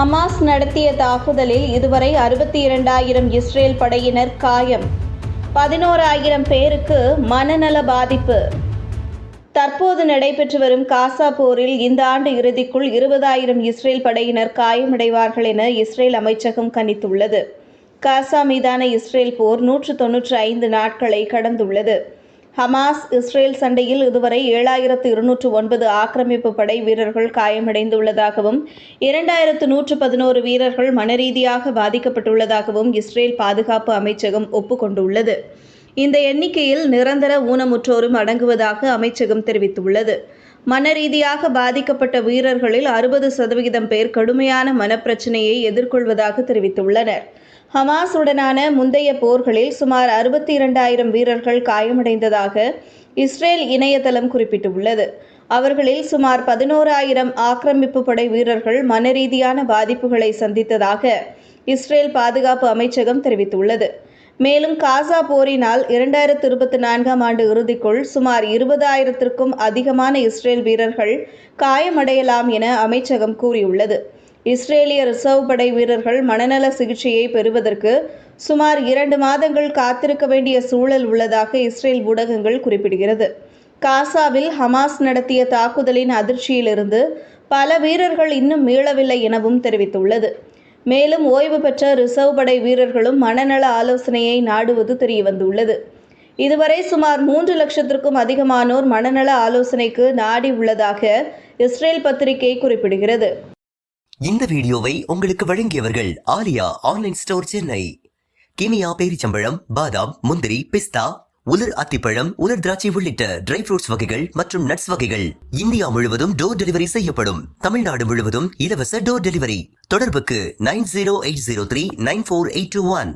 Hamas நடத்திய தாக்குதலில் இதுவரை அறுபத்தி இரண்டாயிரம் இஸ்ரேல் படையினர் காயம். பதினோராயிரம் பேருக்கு மனநல பாதிப்பு. தற்போது நடைபெற்று வரும் காசா போரில் இந்த ஆண்டு இறுதிக்குள் இருபதாயிரம் இஸ்ரேல் படையினர் காயமடைவார்கள் என இஸ்ரேல் அமைச்சகம் கணித்துள்ளது. காசா மீதான இஸ்ரேல் போர் நூற்று தொன்னூற்றி ஐந்து நாட்களை கடந்துள்ளது. ஹமாஸ் இஸ்ரேல் சண்டையில் இதுவரை ஏழாயிரத்து இருநூற்று ஒன்பது ஆக்கிரமிப்பு படை வீரர்கள் காயமடைந்துள்ளதாகவும் இரண்டாயிரத்து நூற்று பதினோரு வீரர்கள் மனரீதியாக பாதிக்கப்பட்டுள்ளதாகவும் இஸ்ரேல் பாதுகாப்பு அமைச்சகம் ஒப்புக்கொண்டுள்ளது. இந்த எண்ணிக்கையில் நிரந்தர ஊனமுற்றோரும் அடங்குவதாக அமைச்சகம் தெரிவித்துள்ளது. மனரீதியாக பாதிக்கப்பட்ட வீரர்களில் அறுபது சதவிகிதம் பேர் கடுமையான மனப்பிரச்சனையை எதிர்கொள்வதாக தெரிவித்துள்ளனர். ஹமாஸுடனான முந்தைய போர்களில் சுமார் அறுபத்தி இரண்டாயிரம் வீரர்கள் காயமடைந்ததாக இஸ்ரேல் இணையதளம் குறிப்பிட்டுள்ளது. அவர்களில் சுமார் பதினோராயிரம் ஆக்கிரமிப்பு படை வீரர்கள் மனரீதியான பாதிப்புகளை சந்தித்ததாக இஸ்ரேல் பாதுகாப்பு அமைச்சகம் தெரிவித்துள்ளது. மேலும் காசா போரினால் இரண்டாயிரத்து இருபத்தி நான்காம் ஆண்டு இறுதிக்குள் சுமார் இருபதாயிரத்திற்கும் அதிகமான இஸ்ரேல் வீரர்கள் காயமடையலாம் என அமைச்சகம் கூறியுள்ளது. இஸ்ரேலிய ரிசர்வ் படை வீரர்கள் மனநல சிகிச்சையை பெறுவதற்கு சுமார் இரண்டு மாதங்கள் காத்திருக்க வேண்டிய சூழல் உள்ளதாக இஸ்ரேல் ஊடகங்கள் குறிப்பிடுகிறது. காசாவில் ஹமாஸ் நடத்திய தாக்குதலின் அதிர்ச்சியிலிருந்து பல வீரர்கள் இன்னும் மீளவில்லை எனவும் தெரிவித்துள்ளது. மேலும் ஓய்வு பெற்ற ரிசர்வ் படை வீரர்களும் மனநல ஆலோசனையை நாடுவது தெரியவந்துள்ளது. இதுவரை சுமார் மூன்று லட்சத்திற்கும் அதிகமானோர் மனநல ஆலோசனைக்கு நாடி உள்ளதாக இஸ்ரேல் பத்திரிகை குறிப்பிடுகிறது. இந்த வீடியோவை உங்களுக்கு வழங்கியவர்கள் ஆலியா ஆன்லைன் ஸ்டோர் சென்னை கினியா பேரிச்சம்பழம் பாதாம் முந்திரி பிஸ்தா உலர் அத்திப்பழம் உலர் திராட்சை உள்ளிட்ட ட்ரை ஃப்ரூட்ஸ் வகைகள் மற்றும் நட்ஸ் வகைகள் இந்தியா முழுவதும் டோர் டெலிவரி செய்யப்படும். தமிழ்நாடு முழுவதும் இலவச டோர் டெலிவரி தொடர்புக்கு nine zero eight zero three nine four eight two one